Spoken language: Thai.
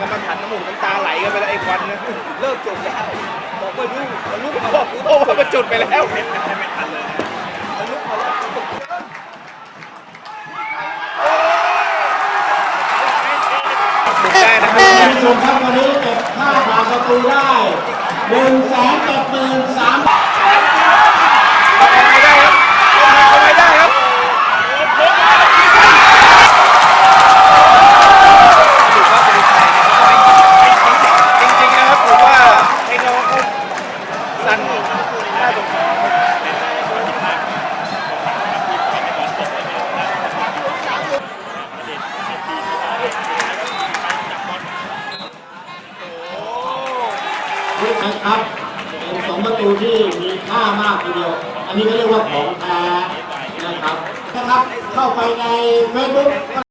กันู้นนะกรรมฐานน้ำมูกน้ำตาไหลกันไปแล้วไอ้ควันนะเลิกจุดแล้วบอกว่าลูกลูกบอกโอ้ว่ามันจุดไปแล้วเห็นไม่ทันเลยนลูกพอแล้วได้นะครับผู้ชมครับวันนี้เก็บค่าผ่านประตูได้หนึ่งสนเจ็ดหมื่นสาม ไม่ได้ครับทำไมได้ครับถือว่าเป็นชัยนะครับจริงๆนะครับผมว่าให้น้องเขาสั่นน่าสงสารโอ้ นะครับเป็นสองประตูที่มีค่ามากทีเดียว อันนี้ก็เรียกว่าของแท้นะครับนะครับ เข้าไปในเฟซบุ๊ก